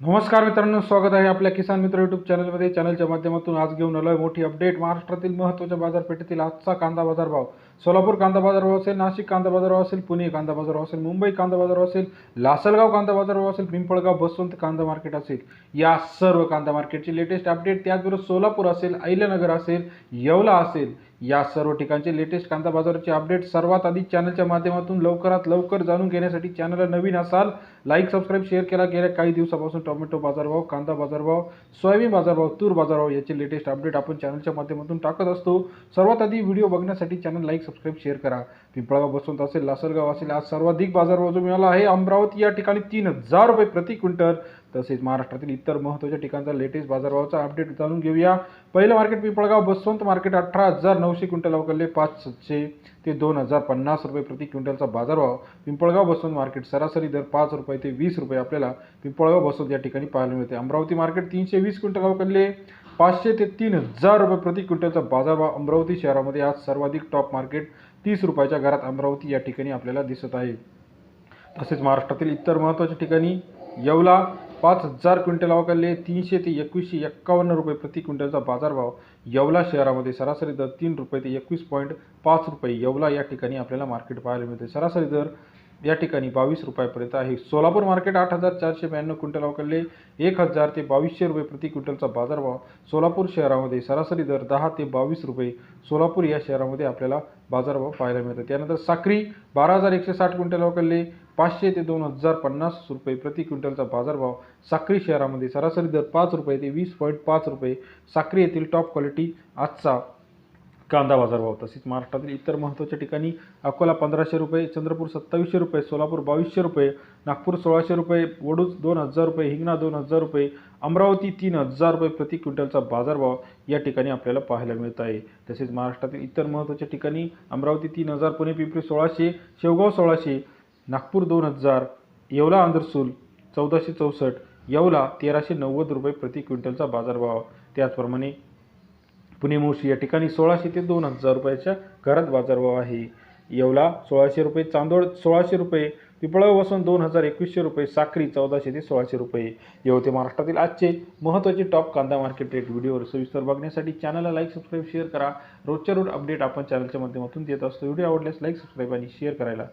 नमस्कार मित्रांनो स्वागत आहे आपल्या किसान मित्र युट्यूब चॅनलमध्ये चॅनलच्या माध्यमातून आज घेऊन आलोय मोठी अपडेट महाराष्ट्रातील महत्त्वाच्या बाजारपेठेतील आजचा कांदा बाजारभाव. सोलापूर कांदा बाजारभाव असेल नाशिक कांदा बाजारभाव असेल पुणे कांदा बाजारभाव असेल मुंबई कांदा बाजारभाव असेल लासलगाव कांदा बाजारभाव असेल पिंपळगाव बसवंत कांदा मार्केट असेल. या सर्व कांदा मार्केटची लेटेस्ट अपडेट त्याचबरोबर सोलापूर असेल अहिल्यानगर असेल येवला असेल. या सर्व ठिकाणचे लेटेस्ट कांदा बाजाराचे अपडेट सर्वात आधी चॅनलच्या माध्यमातून लवकरात लवकर जाणून घेण्यासाठी चॅनलला नवीन असाल लाईक सबस्क्राईब शेअर केला. गेल्या काही दिवसापासून टोमॅटो बाजारभाव कांदा बाजारभाव सोयाबीन बाजारभाव तूर बाजारभाव याचे लेटेस्ट अपडेट आपण चॅनलच्या माध्यमातून टाकत असतो. सर्वात आधी व्हिडिओ बघण्यासाठी चॅनल लाईक सबस्क्राईब शेअर करा. पिंपळगाव बसवंत असेल लासलगाव असेल आज सर्वाधिक बाजारभाव जो मिळाला आहे अमरावती या ठिकाणी तीन हजार रुपये प्रति क्विंटल. तसेच महाराष्ट्रातील इतर महत्त्वाच्या ठिकाणचा लेटेस्ट बाजारभावाचा अपडेट जाणून घेऊया. पहिलं मार्केट पिंपळगाव बसवंत मार्केट अठरा हजार नऊशे क्विंटल अवकलले पाचशे ते दोन हजार पन्नास रुपये प्रति क्विंटलचा बाजारभाव. पिंपळगाव बसवंत मार्केट सरासरी दर पाच रुपये ते वीस रुपये आपल्याला पिंपळगाव बसवंत या ठिकाणी पाहायला मिळते. अमरावती मार्केट तीनशे वीस क्विंटल अवकलले पाचशे ते तीन हजार रुपये प्रति क्विंटलचा बाजारभाव. अमरावती शहरामध्ये आज सर्वाधिक टॉप मार्केट तीस रुपयाच्या घरात अमरावती या ठिकाणी आपल्याला दिसत आहे. तसेच महाराष्ट्रातील इतर महत्त्वाच्या ठिकाणी येवला पाच हजार क्विंटल अवकाले तीनशे ते एकवीसशे एक्कावन्न रुपये प्रति क्विंटलचा बाजारभाव येवला शहरामध्ये सरासरी दर तीन रुपये ते एकवीस पॉईंट पाच रुपये येवला या ठिकाणी आपल्याला मार्केट पाहायला मिळते. सरासरी दर या ठिकाणी बावीस रुपयापर्यंत आहे. सोलापूर मार्केट आठ हजार चारशे ब्याण्णव क्विंटल अवकाले एक हजार ते बावीसशे रुपये प्रति क्विंटलचा बाजारभाव सोलापूर शहरामध्ये सरासरी दर दहा ते बावीस रुपये सोलापूर या शहरामध्ये आपल्याला बाजारभाव पाहायला मिळतात. त्यानंतर साक्री बारा हजार एकशे साठ क्विंटल अवकाले पाचशे ते दोन हजार पन्नास रुपये प्रति क्विंटलचा बाजारभाव साक्री शहरामध्ये सरासरी दर पाच रुपये ते वीस पॉईंट पाच रुपये साक्री येथील टॉप क्वालिटी आजचा कांदा बाजारभाव. तसेच महाराष्ट्रातील इतर महत्त्वाच्या ठिकाणी अकोला पंधराशे रुपये चंद्रपूर सत्तावीसशे रुपये सोलापूर बावीसशे रुपये नागपूर सोळाशे रुपये वडूज दोन हजार रुपये हिंगणा दोन हजार रुपये अमरावती तीन हजार रुपये प्रति क्विंटलचा बाजारभाव या ठिकाणी आपल्याला पाहायला मिळत आहे. तसेच महाराष्ट्रातील इतर महत्त्वाच्या ठिकाणी अमरावती तीन हजार पुणे पिंपरी सोळाशे शेवगाव सोळाशे नागपूर दोन हजार येवला अंदरसूल चौदाशे चौसष्ट येवला तेराशे नव्वद रुपये प्रति क्विंटलचा बाजारभाव. त्याचप्रमाणे पुणे मोशी या ठिकाणी सोळाशे ते दोन हजार रुपयाच्या घरात बाजारभाव आहे. येवला सोळाशे रुपये चांदोड सोळाशे रुपये पिपळा वसून दोन हजार एकवीसशे रुपये साखरी चौदाशे ते सोळाशे रुपये. येवते महाराष्ट्रातील आजचे महत्त्वाचे टॉप कांदा मार्केट रेट व्हिडिओवर सविस्तर बघण्यासाठी चॅनलला लाईक सबस्क्राईब शेअर करा. रोजच्या रोज अपडेट आपण चॅनलच्या माध्यमातून देत असतो. व्हिडिओ आवडल्यास लाईक सबस्क्राईब आणि शेअर करायला.